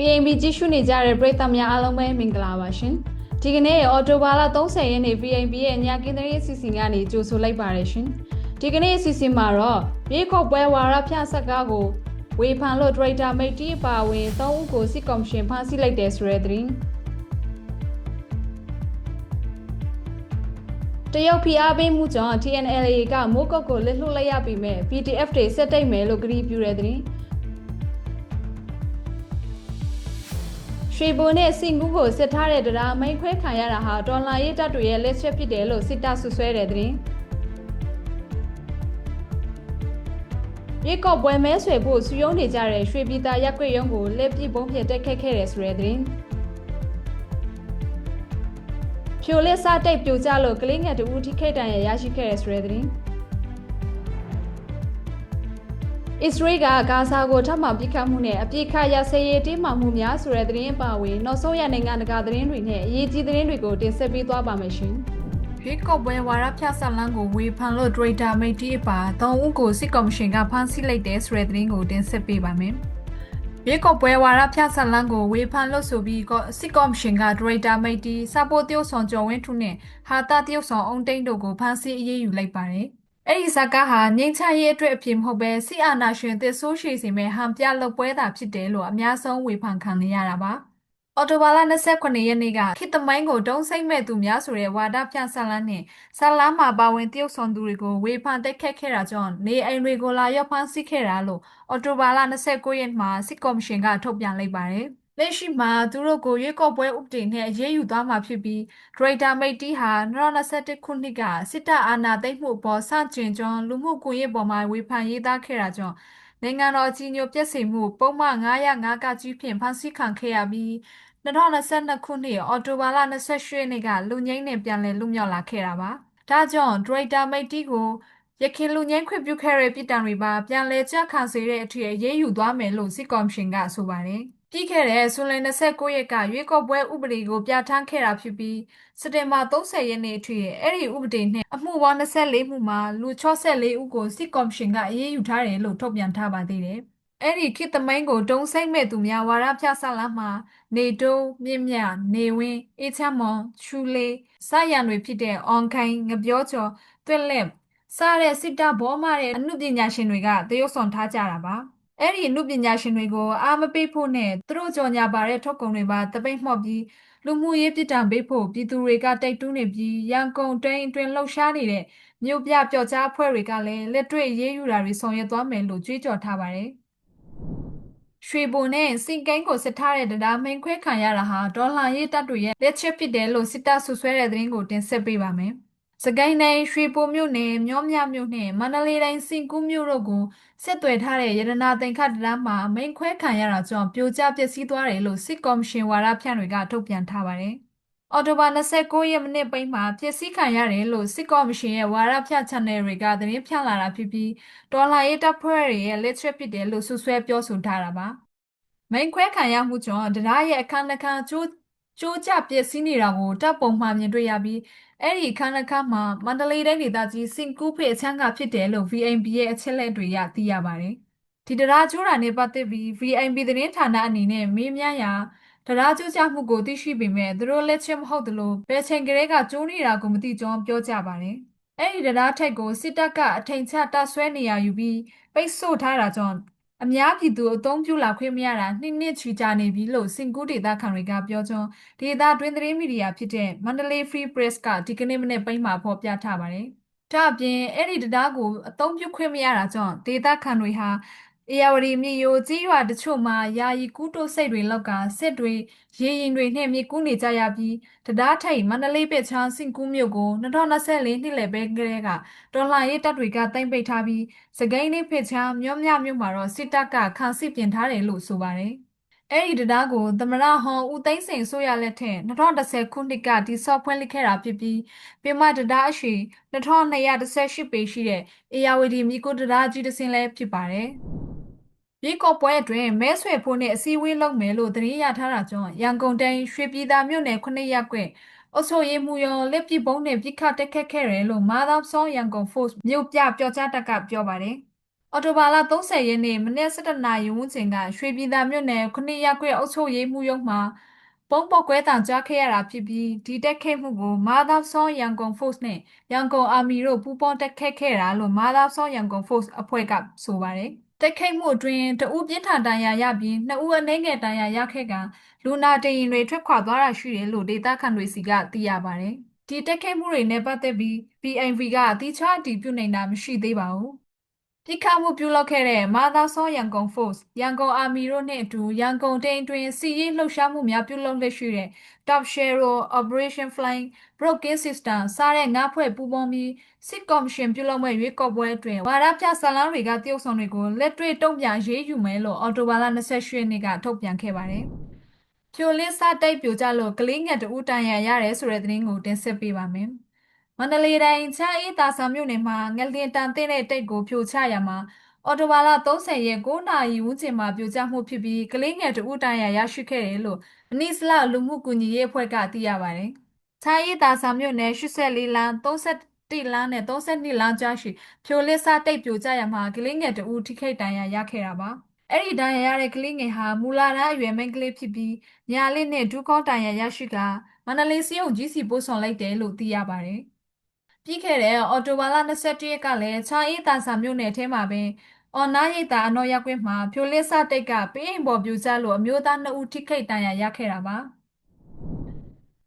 PNB ကြည့်ရှုနေကြတဲ့ပရိသတ်များအားလုံးပဲမင်္ဂလာပါရှင်။ဒီကနေ့အော်တိုဘာလ30ရက်နေ့ PNB ရဲ့ညကင်းသတင်းအစီအစဉ်ကနေကြိုဆိုလိုက်ပါရရှင်။ဒီကနေ့အစီအစဉ်မှာတော့မြေခေါက်ပွဲဝါရဖျက်ဆက်ကားကိုဝေဖန်လို့ဒရိုက်တာမိတ်တီအပါအဝင်၃ဦးကိုစစ်ကော်မရှင်ဖမ်းဆီးလိုက်တဲ့ဆိုတဲ့သတင်းတရုတ်ဖိအားပေးမှုကြောင့် TNLA ကမိုးကုတ်ကိုလက်လွှတ်လိုက်ရပြီမဲ့ PDF တွေစက်တိတ်မယ်လို့ကြေညာတဲ့သတ ရွှေဘုံနဲ့စင်ကူးကိုစစ်ထားတဲ့တရားမိန်ခွဲခံရတာဟာဒေါ်လာရေးတပ်တွေရဲ့လက်ချက်ဖြစ်တယ်လို့စစ်တပ်ဆွဆွဲတဲ့သတင်းရေကော့ပွဲမဲဆွေဖို့စုယုံနေကြတဲ့ရွှေပြည်သားရက်ွက်ရုံးကိုလက်ပြပုံးပြတက်ခက်ခဲ့တယ်ဆိုတဲ့သတင်းဖြိုလက်စားတိတ်ပြိုကျလို့ကလေးငယ်တူဦးထိခိတ်တန်ရရရှိခဲ့တဲ့ဆိုတဲ့သတင်း အစ္စရေးကဂါဇာကိုထပ်မံပစ်ခတ်မှုနဲ့အပြစ်ခတ်ရစရေးတင်းမာမှုများဆိုတဲ့သတင်းအပါအဝင်နောက်ဆုံးရနိုင်ငံတကာသတင်းတွေနဲ့အရေးကြီးသတင်းတွေကိုတင်ဆက်ပေးသွားပါမယ်ရှင်။ရေကော့ပွဲဝါရဖြတ်ဆက်လန်းကိုဝေဖန်လို့ဒရိုက်တာမိတ်တီအပါ၃ဦးကိုစစ်ကော်မရှင်ကဖမ်းဆီးလိုက်တဲ့ဆိုတဲ့သတင်းကိုတင်ဆက်ပေးပါမယ်။ရေကော့ပွဲဝါရဖြတ်ဆက်လန်းကိုဝေဖန်လို့ဆိုပြီးစစ်ကော်မရှင်ကဒရိုက်တာမိတ်တီစပိုတရုတ်ဆောင်ကျော်ဝင်းထုနဲ့ဟာတာတရုတ်ဆောင်အုံတိန်တို့ကိုဖမ်းဆီးအရေးယူလိုက်ပါတယ်။ အဲ့ဒီဇာကားဟာငိမ့်ချရေးအတွက်အဖြစ်မဟုတ်ပဲစီအာနာရှင်သစ်ဆိုးရှိစီမဲ့ဟန်ပြလုပ်ပွဲတာဖြစ်တယ်လို့အများဆုံးဝေဖန်ခံနေရတာပါ။အော်တိုဘာလ29ရက်နေ့ကခေတ်သမိုင်းကိုတုံးစိမ့်မဲ့သူများဆိုတဲ့ဝါဒပြဆလန်းနဲ့ဆလန်းမှာပါဝင်တရုတ်ဆောင်သူတွေကိုဝေဖန်တက်ခတ်ခဲ့တာကြောင့်နေအိမ်တွေကိုလာရောက်ဖမ်းဆီးခဲ့တာလို့အော်တိုဘာလ29ရက်မှာစစ်ကော်မရှင်ကထုတ်ပြန်လိုက်ပါတယ်။လက်ရှိမှာသူတို့ကိုရွေးကောက်ပွဲဥပဒေနဲ့အရေးယူသွားမှာဖြစ်ပြီးဒရိုက်တာမိတ်တီဟာ2021ခုနှစ်ကစစ်တပ်အာဏာသိမ်းမှုပေါ်ဆန့်ကျင်ကြောင်းလူမှုကွန်ရက်ပေါ်မှာဝေဖန်ရေးသားခဲ့တာကြောင့်နိုင်ငံတော်အကြီးအကျယ်ပြည့်စုံမှုပုံမှန်905ကကြီးဖြင့်ဖမ်းဆီးခံခဲ့ရပြီး2022ခုနှစ်အော်တိုဘာလ28ရက်နေ့ကလူငိမ့်နဲ့ပြန်လည်လွတ်မြောက်လာခဲ့တာပါ။ဒါကြောင့်ဒရိုက်တာမိတ်တီကိုရခင်လူငင်းခွင့်ပြုခဲ့တဲ့ပြည်တံတွေပါပြန်လည်ကြခံစေတဲ့အထိအရေးယူသွားမယ်လို့စစ်ကော်မရှင်ကဆိုပါတယ်။ ပြီးခဲ့တဲ့ဇွန်လ29ရက်ကရွေးကောက်ပွဲဥပဒေကိုပြဋ္ဌာန်းခဲ့တာဖြစ်ပြီးစက်တင်ဘာ30ရက်နေ့အထိအဲ့ဒီဥပဒေနဲ့အမှုပေါင်း24မှုမှာလူ64ဦးကိုစစ်ကော်မရှင်ကအရေးယူထားတယ်လို့ထုတ်ပြန်ထားပါသေးတယ်။အဲ့ဒီခေတ်သမိုင်းကိုတုံးဆိုင်မဲ့သူများဝါရဖြဆလာမှာနေတုံးမြင့်မြနေဝင်းအေးချမ်းမွန်ချူလေးစရံတွေဖြစ်တဲ့အွန်ခိုင်ငပြောကျော်တွက်လက်စားတဲ့စစ်တပ်ဘောမတဲ့အမှုပညာရှင်တွေကတရုတ်ဆောင်ထားကြတာပါ။ အဲ့ဒီအမှုပညာရှင်တွေကိုအားမပေးဖို့နဲ့သူတို့ကြော်ညာပါတဲ့ထုတ်ကုန်တွေပါတပိတ်မှော့ပြီးလူမှုရေးပြစ်ဒဏ်ပေးဖို့ပြည်သူတွေကတိုက်တွန်းနေပြီးရန်ကုန်တိုင်းအတွင်းလှုပ်ရှားနေတဲ့မြို့ပြပျော်ကြားအဖွဲ့တွေကလည်းလက်တွေ့ရေးယူတာတွေဆောင်ရွက်သွားမယ်လို့ကြွေးကြော်ထားပါတယ်။ရွှေဘုံနဲ့စင်ကိုင်းကိုစစ်ထားတဲ့တရားမင်းခွဲခံရတာဟာဒေါ်လာရေးတပ်တွေရဲ့လက်ချက်ဖြစ်တယ်လို့စစ်တပ်ဆွဆွဲတဲ့သတင်းကိုတင်ဆက်ပေးပါမယ်။ စကိုင်းတိုင်းရွှေဘိုမြို့နယ်မြောမြမြို့နယ်မန္တလေးတိုင်းစင်ကူးမြို့တို့ကိုဆက်သွယ်ထားတဲ့ရတနာသင်္ခတရမှာမိန်ခွဲခံရတာကြောင့်ပြိုကျပျက်စီးသွားတယ်လို့စစ်ကော်မရှင်ဝါဒဖြန့်တွေကထုတ်ပြန်ထားပါတယ်။အော်တိုဘာ29ရက်မိနစ်ပိုင်းမှာပျက်စီးခံရတယ်လို့စစ်ကော်မရှင်ရဲ့ဝါဒဖြန့် channel တွေကသတင်းဖြန့်လာတာဖြစ်ပြီးဒေါ်လာရေးတပ်ဖွဲ့တွေရဲ့လက်ချက်ဖြစ်တယ်လို့ဆွဆွဲပြောဆိုထားတာပါ။မိန်ခွဲခံရမှုကြောင့်တရားရဲ့အခမ်းအနားကျိုး ကျိုးကျပျက်စီးနေတာကိုတပ်ပုံမှန်မြင်တွေ့ရပြီးအဲ့ဒီခန်းတစ်ခါမှာမန္တလေးတိုင်းဒေသကြီးစင်ကူးဖေအချမ်းကဖြစ်တယ်လို့ VNB ရဲ့အချက်လက်တွေရသိရပါတယ်။ဒီတရားကျိုးတာနဲ့ပတ်သက်ပြီး VNB သတင်းဌာနအနေနဲ့မေးမြန်းရာတရားကျိုးကြမှုကိုသိရှိပေမဲ့သူတို့လက်ချက်မဟုတ်သလိုဘယ်ချိန်ကလေးကကျိုးနေတာကိုမသိကြောင်းပြောကြပါတယ်။အဲ့ဒီတရားထက်ကိုစစ်တပ်ကအထိန်ချတဆွဲနေရယူပြီးပိတ်ဆို့ထားတာကြောင့် အများပြည်သူအသုံးပြုလာခွင့်မရတာနှစ်နှစ်ချီကြာနေပြီလို့စင်ကူးဒေသခံတွေကပြောကြောင်းဒေသတွင်းသတင်းမီဒီယာဖြစ်တဲ့ Mandalay Free Press ကဒီကနေ့မနေ့ပိုင်းမှာဖော်ပြထားပါတယ်။ဒါ့အပြင်အဲ့ဒီတရားကိုအသုံးပြုခွင့်မရတာကြောင့်ဒေသခံတွေဟာ အေယာဝတီမြေယိုကြီးရွာတချို့မှာယာယီကူးတိုးစိတ်တွေလောက်ကစစ်တွေရေရင်တွေနဲ့မြေကူးနေကြရပြီးတရားထိတ်မန္တလေးပစ်ချောင်းစင်ကူးမြို့ကို2024နှစ်လယ်ပဲကလေးကဒေါ်လာရေးတပ်တွေကတင်ပိတ်ထားပြီးစကိုင်းလေးပစ်ချောင်းမြို့မြမြို့မှာတော့စစ်တပ်ကခံစစ်ပြင်ထားတယ်လို့ဆိုပါတယ်အဲ့ဒီတရားကိုသမရဟွန်ဦးသိန်းစိန်ဆိုရလက်ထက်2010ခုနှစ်ကတိစော့ဖွင့်လှစ်ခဲ့တာဖြစ်ပြီးပြမတရားအရှိ2218ပေရှိတဲ့အေယာဝတီမြေကိုတရားကြီးတစ်စင်းလည်းဖြစ်ပါတယ်။ ရေကော့ပွဲအတွင်းမဲဆွယ်ဖို့နဲ့အစည်းအဝေးလုပ်မယ်လို့သတင်းရထားတာကြောင့်ရန်ကုန်တိုင်းရွှေပြည်သာမြို့နယ်ခုနှစ်ရပ်ကွက်အုပ်ချုပ်ရေးမှူးရောလက်ပစ်ပုံးနဲ့ပြစ်ခတ်တက်ခတ်ခဲ့တယ်လို့မာသာဆောင်းရန်ကုန် Force မြို့ပြပြောကြားတက်ကပြောပါတယ်အော်တိုဘာလ30ရက်နေ့မနေ့17နာရီဝန်းကျင်ကရွှေပြည်သာမြို့နယ်ခုနှစ်ရပ်ကွက်အုပ်ချုပ်ရေးမှူးရုံးမှာပုံပေါက်ကွဲတံကြားခဲ့ရတာဖြစ်ပြီးဒီတက်ခဲမှုကိုမာသာဆောရန်ကုန် Force နဲ့ရန်ကုန်အာမီတို့ပူးပေါင်းတက်ခဲခဲ့တာလို့မာသာဆောရန်ကုန် Force အဖွဲ့ကဆိုပါတယ် တက်ခိတ်မှုအတွင်းတဦးပြင်းထန်တန်ရာရပြီးနှစ်ဦးအနှဲငယ်တန်ရာရခဲ့ကလူနာတင်ရင်တွေထွက်ခွာသွားတာရှိတယ်လို့ဒေသခံတွေစီကသိရပါတယ်ဒီတက်ခိတ်မှုတွေနဲ့ပတ်သက်ပြီး PNV ကအတိအကျအတည်ပြုနေတာမရှိသေးပါဘူး ပြစ်ခတ်မှုပြုလုပ်ခဲ့တဲ့မာသာဆောရန်ကုန် Force ရန်ကုန်အာမီတို့နဲ့အတူရန်ကုန်တိန်တွင်စီရေးလှုပ်ရှားမှုများပြုလုပ်လက်ရှိတဲ့ Top Share Operation Flying Broken System စားတဲ့ငါးဖွဲ့ပူးပေါင်းပြီးစစ်ကော်မရှင်ပြုလုပ်မဲ့ရွေးကောက်ပွဲအတွင်းဝါရပြဆလန်းတွေကတရုတ်ဆောင်တွေကိုလက်တွေ့တုံ့ပြန်ရေးယူမယ်လို့အော်တိုဘာလ28ရက်နေ့ကထုတ်ပြန်ခဲ့ပါတယ်။ဖြိုလင်းစားတိုက်ပြိုကြလို့ကလေးငယ်တဦးတန်ရရတယ်ဆိုတဲ့သတင်းကိုတင်ဆက်ပေးပါမယ်။ မန္တလေးတိုင်းချာအေးတာဆာမြို့နယ်မှာငလင်တန်တဲ့တဲ့တိတ်ကိုဖြိုချရမှာအော်တိုဘာလ30ရက်9နာရီဝန်းကျင်မှာပြိုကျမှုဖြစ်ပြီးကလေးငယ်တဦးတန်ရရရှိခဲ့တယ်လို့အနိစလလူမှုကူညီရေးအဖွဲ့ကသိရပါတယ်။ချာအေးတာဆာမြို့နယ်84လမ်း31လမ်းနဲ့32လမ်းကြားရှိဖြိုလစ်စားတိတ်ပြိုကျရမှာကလေးငယ်တဦးထိခိုက်ဒဏ်ရာရခဲ့တာပါ။အဲ့ဒီဒဏ်ရာရတဲ့ကလေးငယ်ဟာမူလာရအရွယ်မိန်းကလေးဖြစ်ပြီးညာလေးနဲ့ဒူးကောဒဏ်ရာရရှိကမန္တလေးစီယုံကြီးစီပို့ဆောင်လိုက်တယ်လို့သိရပါတယ်။ ပြီးခဲ့တဲ့အော်တိုဘာလ21ရက်ကလည်းချာအီတာဆာမြို့နယ်ထဲမှာပဲအော်နာရိတ်တာအနော်ရက်ကွင်းမှာဖြိုလစ်စတိတ်ကပေးအိမ်ပေါ်ပြူကျလို့အမျိုးသား2ဦးထိခိတ်တန်ရာရခဲ့တာပါ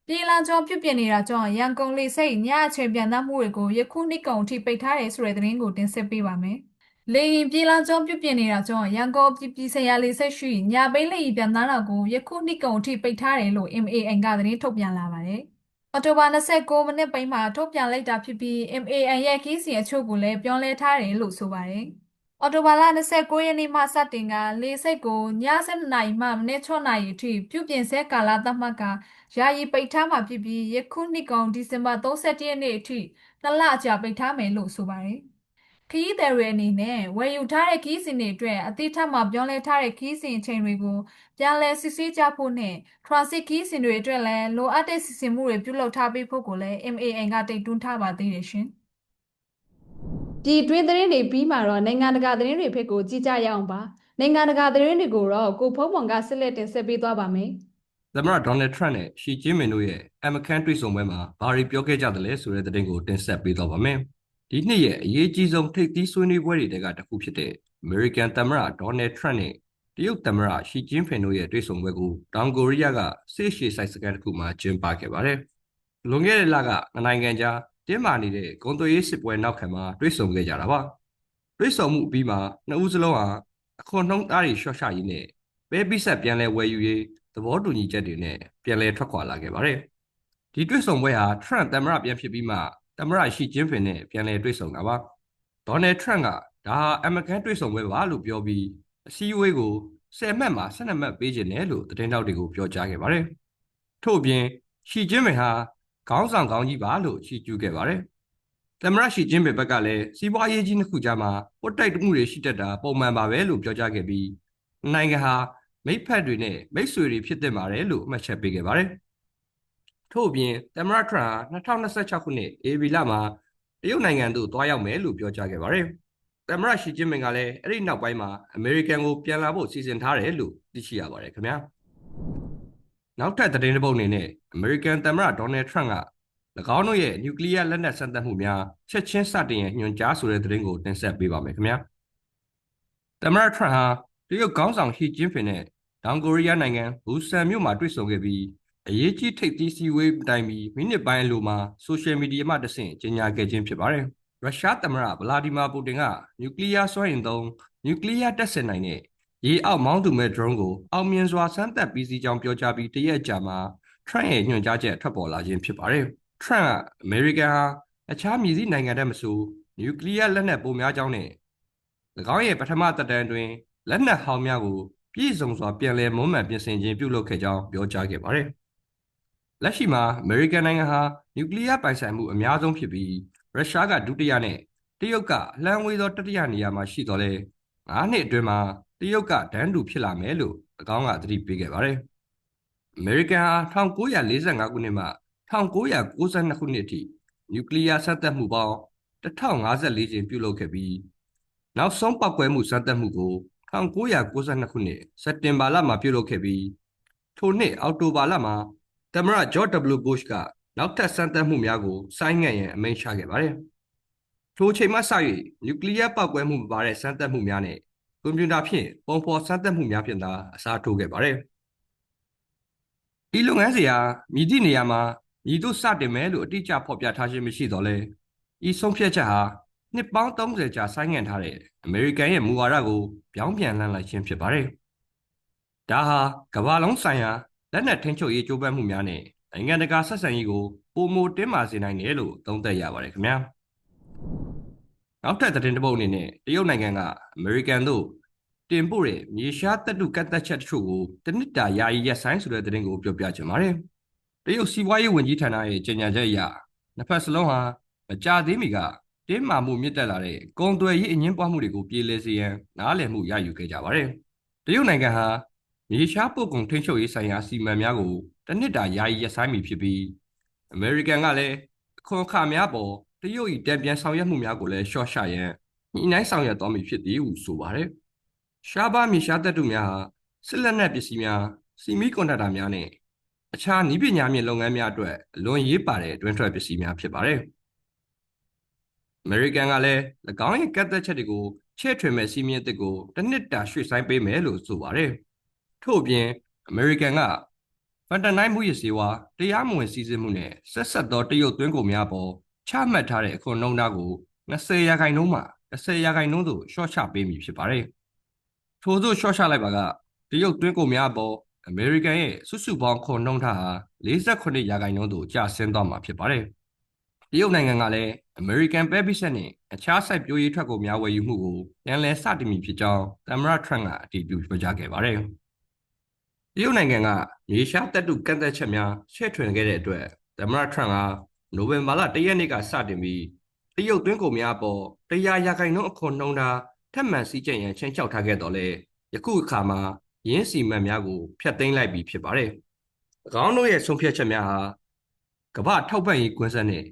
ပြည်လာကျော်ပြုတ်ပြနေတာကြောင့်ရန်ကုန်လေဆိပ်ညအချိန်ပြန်သားမှုတွေကိုယခုနှစ်ကုန်ထိပိတ်ထားတယ်ဆိုတဲ့သတင်းကိုတင်ဆက်ပေးပါမယ်။လေရင်ပြည်လာကျော်ပြုတ်ပြနေတာကြောင့်ရန်ကုန်ပြည်ပြည်ဆိုင်ရာလေဆိပ်ရှိညပိတ်လေရင်ပြန်သားတာကိုယခုနှစ်ကုန်ထိပိတ်ထားတယ်လို့ MAN ကသတင်းထုတ်ပြန်လာပါတယ်။ အော်တိုဘာ29မိနစ်ပိုင်းမှာထုတ်ပြန်လိုက်တာဖြစ်ပြီး MAN ရဲ့ခီးစဉ်အချို့ကိုလည်းပြောင်းလဲထားတယ်လို့ဆိုပါတယ်။အော်တိုဘာလ29ရက်နေ့မှစတင်ကလေဆိပ်ကိုည7:00နာရီမှမနေ့6:00နာရီအထိပြုပြင်ဆဲကာလသတ်မှတ်ကယာယီပိတ်ထားမှာဖြစ်ပြီးယခုနှစ်ကောင်ဒီဇင်ဘာ31ရက်နေ့အထိနှစ်လအကြာပိတ်ထားမယ်လို့ဆိုပါတယ်။ ခရီးသည်တွေအနေနဲ့ဝယ်ယူထားတဲ့ခရီးစဉ်တွေအတွက်အတိအထမှပြောင်းလဲထားတဲ့ခရီးစဉ်အချိန်တွေကိုပြန်လည်စစ်ဆေးကြဖို့နဲ့ transit ခရီးစဉ်တွေအတွက်လည်းလိုအပ်တဲ့စီစဉ်မှုတွေပြုလုပ်ထားပေးဖို့ကိုလည်း MAN ကတိတ်တွန်းထားပါသေးတယ်ရှင်။ဒီတွင်းသတင်းတွေပြီးမှတော့နိုင်ငံတကာသတင်းတွေဘက်ကိုကြည့်ကြရအောင်ပါ။နိုင်ငံတကာသတင်းတွေကိုတော့ကိုဖုံးပွန်ကဆက်လက်တင်ဆက်ပေးသွားပါမယ်။သမ္မတဒေါ်နယ်ထရန့်နဲ့ရှီကျင်းမင်တို့ရဲ့အမကန်တွေ့ဆုံပွဲမှာဘာတွေပြောခဲ့ကြသလဲဆိုတဲ့သတင်းကိုတင်ဆက်ပေးသွားပါမယ်။ ဒီနှစ်ရဲ့အရေးကြီးဆုံးထိပ်သီးဆွေးနွေးပွဲတွေတကတစ်ခုဖြစ်တဲ့ American သမ္မတ Donald Trump နဲ့တရုတ်သမ္မတရှီကျင်းဖင်တို့ရဲ့တွေ့ဆုံပွဲကိုတောင်ကိုရီးယားကဆေးရှည်ဆိုင်စကန်တစ်ခုမှာကျင်းပခဲ့ပါတယ်။လွန်ခဲ့တဲ့လကနိုင်ငံကြားတင်းမာနေတဲ့ဂုံသွေးရေးစစ်ပွဲနောက်ခံမှာတွေ့ဆုံခဲ့ကြတာပါ။တွေ့ဆုံမှုအပြီးမှာနှစ်ဦးစလုံးဟာအခွန်နှုံးသားတွေရှော့ချရေးနဲ့ပဲပိဆက်ပြန်လဲဝယ်ယူရေးသဘောတူညီချက်တွေနဲ့ပြန်လဲထွက်ခွာလာခဲ့ပါတယ်။ဒီတွေ့ဆုံပွဲဟာ Trump သမ္မတပြန်ဖြစ်ပြီးမှ သမ္မတရှီကျင်းဖင်နဲ့ပြန်လည်တွေ့ဆုံတာပါဒေါ်နယ်ထရန့်ကဒါဟာအမေရိကန်တွေ့ဆုံပွဲပါလို့ပြောပြီးအစည်းအဝေးကို10မှတ်မှာ12မှတ်ပေးခြင်းတယ်လို့သတင်းတောက်တွေကိုပြောကြားခဲ့ပါတယ်ထို့အပြင်ရှီကျင်းပင်ဟာခေါင်းဆောင်ကောင်းကြီးပါလို့ချီးကျူးခဲ့ပါတယ်သမ္မတရှီကျင်းပင်ဘက်ကလည်းစီးပွားရေးကြီးနှစ်ခုကြားမှာပုတ်တိုက်မှုတွေရှိတတ်တာပုံမှန်ပါပဲလို့ပြောကြားခဲ့ပြီးနိုင်ငံဟာမိဖက်တွေနဲ့မိတ်ဆွေတွေဖြစ်တဲ့ပါတယ်လို့အမှတ်ချက်ပေးခဲ့ပါတယ် ထို့အပြင်သမ္မတထရန့်2026ခုနှစ်ဧပြီလမှာတရုတ်နိုင်ငံသို့တွားရောက်မယ်လို့ပြောကြားခဲ့ပါတယ်။သမ္မတရှီကျင်းပင်ကလည်းအဲ့ဒီနောက်ပိုင်းမှာအမေရိကန်ကိုပြန်လာဖို့စီစဉ်ထားတယ်လို့သိရှိရပါတယ်ခင်ဗျာ။နောက်ထပ်သတင်းတစ်ပုဒ်အနေနဲ့အမေရိကန်သမ္မတဒေါ်နယ်ထရန့်က၎င်းတို့ရဲ့နျူကလ িয়ার လက်နက်စမ်းသပ်မှုများချက်ချင်းစတင်ရညွှန်ကြားဆိုတဲ့သတင်းကိုတင်ဆက်ပေးပါမယ်ခင်ဗျာ။သမ္မတထရန့်ဟာတရုတ်ခေါင်းဆောင်ရှီကျင်းပင်နဲ့တောင်ကိုရီးယားနိုင်ငံဘူဆန်မြို့မှာတွေ့ဆုံခဲ့ပြီး အရေးကြီးထိပ်သီးစည်းဝေးတိုင်ပြီးမိနစ်ပိုင်းအလိုမှာဆိုရှယ်မီဒီယာမှတဆင့်ကြေညာခဲ့ခြင်းဖြစ်ပါတယ်။ရုရှားသမ္မတဗလာဒီမာပူတင်ကနျူကလ িয়ার စွမ်းအင်သုံးနျူကလ িয়ার တပ်ဆင်နိုင်တဲ့ရေအောက်မောင်းသူမဲ့ drone ကိုအောင်မြင်စွာစမ်းသပ်ပြီးစီကြောင်းပြောကြားပြီးတရက်ကြာမှာ Trump ရဲ့ညွှန်ကြားချက်ထွက်ပေါ်လာခြင်းဖြစ်ပါတယ်။ Trump ကအမေရိကန်ဟာအခြားပြည်စည်းနိုင်ငံတည်းမဆိုနျူကလ িয়ার လက်နက်ပိုများကြောင်းနဲ့၎င်းရဲ့ပထမသက်တမ်းတွင်လက်နက်ဟောင်းများကိုပြည့်စုံစွာပြန်လည်မွမ်းမံပြင်ဆင်ခြင်းပြုလုပ်ခဲ့ကြောင်းပြောကြားခဲ့ပါတယ်။ လက်ရှိမှာအမေရိကန်နိုင်ငံဟာနျူကလ িয়ার ပိုင်ဆိုင်မှုအများဆုံးဖြစ်ပြီးရုရှားကဒုတိယနဲ့တရုတ်ကအလံဝေးသောတတိယနေရာမှာရှိတော်လဲ9နှစ်အတွင်းမှာတရုတ်ကဒန်းတူဖြစ်လာမယ်လို့အကောင်းကသတိပေးခဲ့ပါတယ်။အမေရိကန်ဟာ1945ခုနှစ်မှ1992ခုနှစ်အထိနျူကလ িয়ার ဆက်သက်မှုပေါင်း1054ကြိမ်ပြုလုပ်ခဲ့ပြီး နောက်ဆုံးပောက်ကွဲမှုစမ်းသပ်မှုကို1992ခုနှစ်စက်တင်ဘာလမှာပြုလုပ်ခဲ့ပြီးထိုနှစ်အောက်တိုဘာလမှာ သမ္မတဂျော့ W. Bush ကနောက်ထပ်စမ်းသပ်မှုများကိုဆိုင်းငံ့ရန်အမိန့်ချခဲ့ပါတယ်။ထိုအချိန်မှစ၍နျူကလ িয়ার ပောက်ကွဲမှုမပါတဲ့စမ်းသပ်မှုများနဲ့ကွန်ပျူတာဖြင့်ပုံဖော်စမ်းသပ်မှုများဖြင့်သာအစားထိုးခဲ့ပါတယ်။ဤလုပ်ငန်းစဉ်ဟာမြည်သည့်နေရာမှာမြည်တို့စတင်မယ်လို့အတိအကျဖော်ပြထားခြင်းမရှိတော့လဲဤဆုံးဖြတ်ချက်ဟာနှစ်ပေါင်း30ကြာဆိုင်းငံ့ထားတဲ့အမေရိကန်ရဲ့မူဝါဒကိုပြောင်းပြန်လှန်လိုက်ခြင်းဖြစ်ပါတယ်။ဒါဟာကမ္ဘာလုံးဆိုင်ရာ လက်နက်ထင်းချုပ်ရေးကြိုးပမ်းမှုများနဲ့နိုင်ငံတကာဆက်ဆံရေးကိုပုံမတင်းမာစေနိုင်တယ်လို့သုံးသပ်ရပါတယ်ခင်ဗျာ။နောက်ထပ်သတင်းတစ်ပုဒ်အနေနဲ့တရုတ်နိုင်ငံကအမေရိကန်တို့တင်ပို့တဲ့မြေရှားတပ်တုကတ်သက်ချက်တချို့ကိုတနစ်တာယာယီရက်ဆိုင်ဆိုတဲ့သတင်းကိုပြောပြချင်ပါတယ်။တရုတ်စီးပွားရေးဝန်ကြီးဌာနရဲ့ကြေညာချက်အရနှစ်ဖက်စလုံးဟာမကြသေးမီကတင်းမာမှုမြင့်တက်လာတဲ့ကုန်သွယ်ရေးအငင်းပွားမှုတွေကိုပြေလည်စေရန်နားလည်မှုရယူခဲ့ကြပါတယ်။တရုတ်နိုင်ငံဟာ မြေရှားပုတ်ကုန်ထိန်းချုပ်ရေးဆိုင်ရာစီမံများကိုတနစ်တာယာယီရပ်ဆိုင်းမိဖြစ်ပြီးအမေရိကန်ကလည်းအခွန်အခများပေါ်တရုတ်၏တံပြန်ဆောင်ရွက်မှုများကိုလည်းရှော့ချရန်ညှိနှိုင်းဆောင်ရွက်သွားမည်ဖြစ်သည်ဟုဆိုပါတယ်။ရှားပါမြေရှားတပ်တုများဟာစစ်လက်နက်ပစ္စည်းများစီမီကွန်ဒက်တာများနဲ့အခြားနည်းပညာမြင့်လုပ်ငန်းများအတွက်အလွန်ရေးပါတဲ့တွင်းထွက်ပစ္စည်းများဖြစ်ပါတယ်။ American ကလည်း၎င်းရဲ့ကတ်သက်ချက်တွေကိုချဲ့ထွင်မဲ့စီမင်းအသစ်ကိုတစ်နှစ်တာရွှေ့ဆိုင်းပေးမယ်လို့ဆိုပါတယ်။ ထို့အပြင် American ကဖန်တနိုင်းမှုရစေဝါတရားမဝင်စီစဉ်မှုနဲ့ဆက်ဆက်သောတရုတ်သွင်းကုန်များပေါ်ချမှတ်ထားတဲ့အခွန်နှုန်းသားကို20ရာခိုင်နှုန်းမှ10ရာခိုင်နှုန်းသို့ရှော့ချပေးမည်ဖြစ်ပါတယ်။ထို့သို့ရှော့ချလိုက်ပါကတရုတ်သွင်းကုန်များပေါ် American ရဲ့စုစုပေါင်းခွန်နှုန်းထားဟာ48ရာခိုင်နှုန်းသို့ကျဆင်းသွားမှာဖြစ်ပါတယ်။တရုတ်နိုင်ငံကလည်း American ပဲပိဆက်နဲ့အခြားစိုက်ပျိုးရေးထွက်ကုန်များဝယ်ယူမှုကိုပြန်လည်စတင်မိဖြစ်ကြောင်းသမ္မတ Trump ကအတည်ပြုပြောကြားခဲ့ပါတယ်။ တရုတ်နိုင်ငံကမြေရှားတပ်တုကန့်သက်ချက်များရှေ့ထွင်ခဲ့တဲ့အတွက်သမ္မတ Trump ကနိုဝင်ဘာလ၁ရက်နေ့ကစတင်ပြီးတရုတ်သွင်းကုန်များပေါ်တရားရာခိုင်နှုန်းအခွန်နှုန်းထားထပ်မံစည်းကြပ်ရန်ချင်းချောက်ထားခဲ့တော့လေယခုအခါမှာရင်းစီမံများကိုဖျက်သိမ်းလိုက်ပြီဖြစ်ပါတယ်။၎င်းတို့ရဲ့ဆုံးဖြတ်ချက်များဟာကမ္ဘာထောက်ပံ့ရေးကွင်းဆက်နဲ့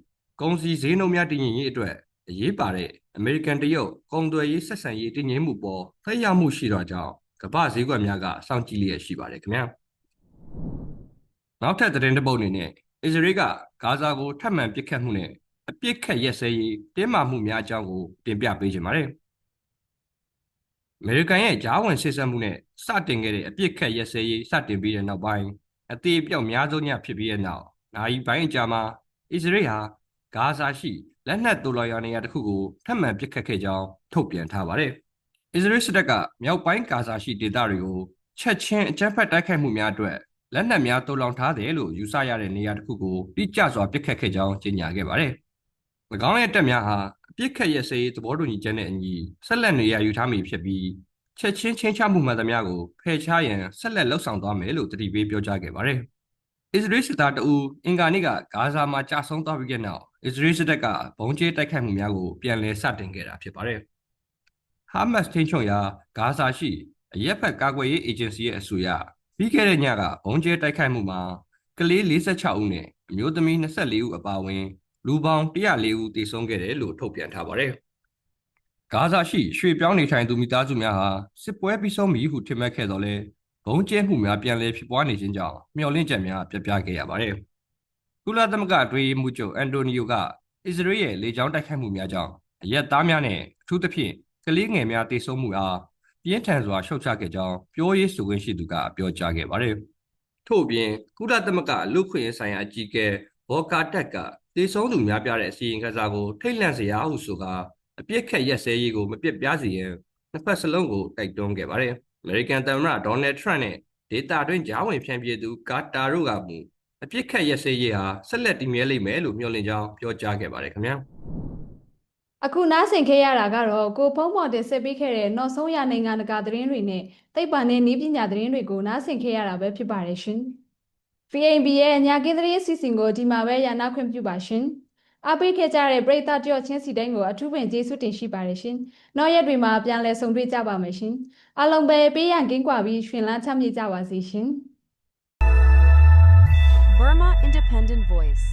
ကုန်စည်ဈေးနှုန်းများတည်ငြိမ်ရေးအတွက်အရေးပါတဲ့အမေရိကန်တရုတ်ကုန်သွယ်ရေးဆက်ဆံရေးတည်ငြိမ်မှုပေါ်သက်ရောက်မှုရှိတော့ကြောင်း ကမ္ဘာဈေးကွက်များကစောင့်ကြည့်လျက်ရှိပါတယ်ခင်ဗျာနောက်ထပ်သတင်းတစ်ပုဒ်အနေနဲ့အစ္စရေးကဂါဇာကိုထပ်မံပစ်ခတ်မှုနဲ့အပြစ်ခတ်ရက်စဲရေးတင်းမာမှုများအကြောင်းကိုတင်ပြပေးခြင်းပါတယ်အမေရိကန်ရဲ့ဂျားဝင်ဆစ်ဆက်မှုနဲ့စတင်ခဲ့တဲ့အပြစ်ခတ်ရက်စဲရေးစတင်ပြီးတဲ့နောက်ပိုင်းအသေးအပြောက်များဆုံးညဖြစ်ပြီးတဲ့နောက်နိုင်ပိုင်းအကြာမှာအစ္စရေးဟာဂါဇာရှိလက်နက်တူလော်ရနေရာတစ်ခုကိုထပ်မံပစ်ခတ်ခဲ့ကြောင်းထုတ်ပြန်ထားပါတယ်။ အစ္စရေးစစ်တပ်ကမြောက်ပိုင်းဂါဇာရှိဒေသတွေကိုချက်ချင်းအကြမ်းဖက်တိုက်ခိုက်မှုများအတွက်လက်နက်များတူလောင်ထားတယ်လို့ယူဆရတဲ့နေရာတစ်ခုကိုတိကျစွာပစ်ခတ်ခဲ့ကြောင်းကြေညာခဲ့ပါတယ်။၎င်းရဲ့တပ်များဟာအပြစ်ခတ်ရစေးသဘောတူညီချက်နဲ့အညီဆက်လက်နေရာယူထားမိဖြစ်ပြီးချက်ချင်းချင်းချမှုမှန်သမျှကိုဖယ်ရှားရန်ဆက်လက်လှုပ်ဆောင်သွားမယ်လို့တတိပေးပြောကြားခဲ့ပါတယ်။အစ္စရေးစစ်သားတအူအင်္ဂါနေ့ကဂါဇာမှာကြာဆုံးသွားပြီးတဲ့နောက်အစ္စရေးစစ်တပ်ကဘုံကျဲတိုက်ခိုက်မှုများကိုပြန်လည်စတင်ခဲ့တာဖြစ်ပါတယ်။ ဟာမတ်ထိန်းချုပ်ရာဂါဇာရှိအရက်ဖက်ကာကွယ်ရေးအေဂျင်စီရဲ့အဆိုအရပြီးခဲ့တဲ့ညကဘုံကျဲတိုက်ခိုက်မှုမှာကလေး46ဦးနဲ့အမျိုးသမီး24ဦးအပါအဝင် လူပေါင်း104ဦးသေဆုံးခဲ့တယ်လို့ထုတ်ပြန်ထားပါတယ်။ဂါဇာရှိရွှေပြောင်းနေထိုင်သူမိသားစုများဟာစစ်ပွဲပြီးဆုံးပြီဟုထင်မှတ်ခဲ့တော့လဲဘုံကျဲမှုများပြန်လည်ဖြစ်ပွားနေခြင်းကြောင့်မျှော်လင့်ချက်များပြပြခဲ့ရပါတယ်။ကုလသမဂ္ဂအတွင်းရေးမှူးချုပ်အန်တိုနီယိုကအစ္စရေးရဲ့လေကြောင်းတိုက်ခိုက်မှုများကြောင့်အရက်သားများနဲ့အထူးသဖြင့် ကလေးငယ်များတေဆုံးမှုအားပြင်းထန်စွာရှုတ်ချခဲ့ကြောင်းပြောရေးဆိုခွင့်ရှိသူကပြောကြားခဲ့ပါတယ်။ထို့အပြင်ကုလသမဂ္ဂလူခွင့်ရေးဆိုင်ရာအကြီးအကဲဘောကာတက်ကတေဆုံးသူများပြတဲ့အစီရင်ခံစာကိုထိတ်လန့်စရာဟုဆိုကာအပြစ်ခက်ရက်စဲရေးကိုမပြစ်ပြားစေရန်နှစ်ဖက်စလုံးကိုတိုက်တွန်းခဲ့ပါတယ်။ American သမ္မတဒေါ်နယ်ထရန့်နဲ့ဒေတာတွင်ဂျားဝင်ဖြန့်ပြေသူကာတာတို့ကမူအပြစ်ခတ်ရစေးရေးဟာဆက်လက်တည်မြဲလိမ့်မယ်လို့မျှော်လင့်ကြောင်းပြောကြားခဲ့ပါတယ်ခင်ဗျာ အခုနားဆင်ခဲ့ရတာကတော့ကိုဖုံးပေါ်တင်ဆက်ပေးခဲ့တဲ့နောက်ဆုံးရနိုင်ငံတကာသတင်းတွေနဲ့သိပ္ပံနဲ့နည်းပညာသတင်းတွေကိုနားဆင်ခဲ့ရတာပဲဖြစ်ပါတယ်ရှင်။ VAB ရဲ့ညကင်းသတင်းအစီအစဉ်ကိုဒီမှာပဲရနာခွင့်ပြုပါရှင်။အားပေးခဲ့ကြတဲ့ပရိသတ်ကြော့ချင်းစီတိုင်းကိုအထူးပင်ကျေးဇူးတင်ရှိပါတယ်ရှင်။နောက်ရက်တွေမှာပြန်လည်ဆုံတွေ့ကြပါမယ်ရှင်။အားလုံးပဲပေးရန်ကင်းကွာပြီးရှင်လန်းချမ်းမြေ့ကြပါစေရှင်။ Burma Independent Voice.